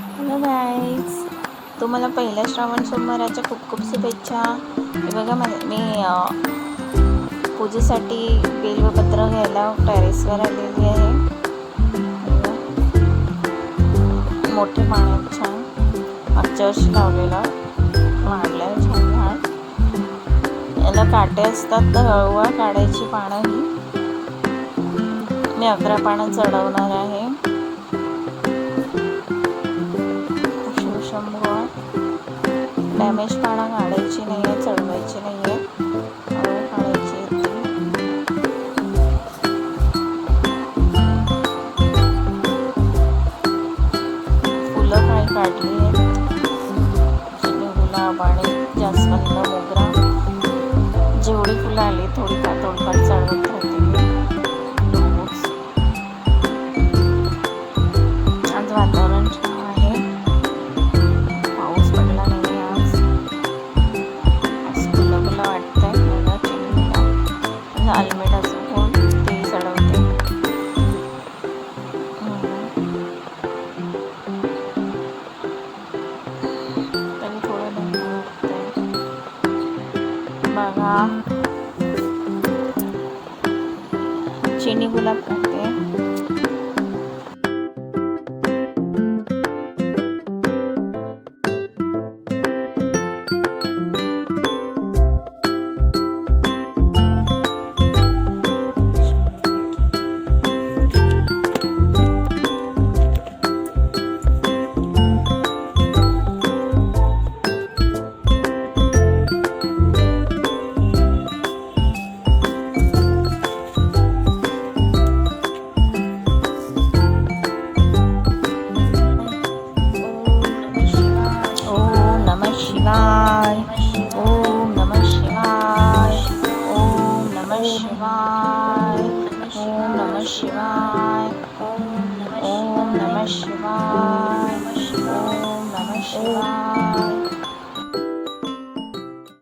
Hello guys तुम्हाला पहिल्या श्रावण सोमवाराच्या खूप खूप शुभेच्छा. हे बघा मला मी पूजेसाठी बिल्वपत्र घ्यायला टेरेसवर आलेली आहे. मोठे माळ छान. मागच्या वर्षी लावलेला. वाढलं आहे छान माळ. याला काटे असतात तर हळूहळू काढायची पानं ही. मी अकरा पानं चढवणार आहे. डॅमेज पानं काढायची नाही आहे चढवायची नाही आहे फुलं काही काढली? आहेत चिनी गुलाब आणि जास्वंद मोगरा. जेवढी फुलं आली थोडीफार थोडीफार चढवत राहते बघा चिनी गुलाब शिवाय ओम नमः शिवाय ओम नमः शिवाय ओम नमः शिवाय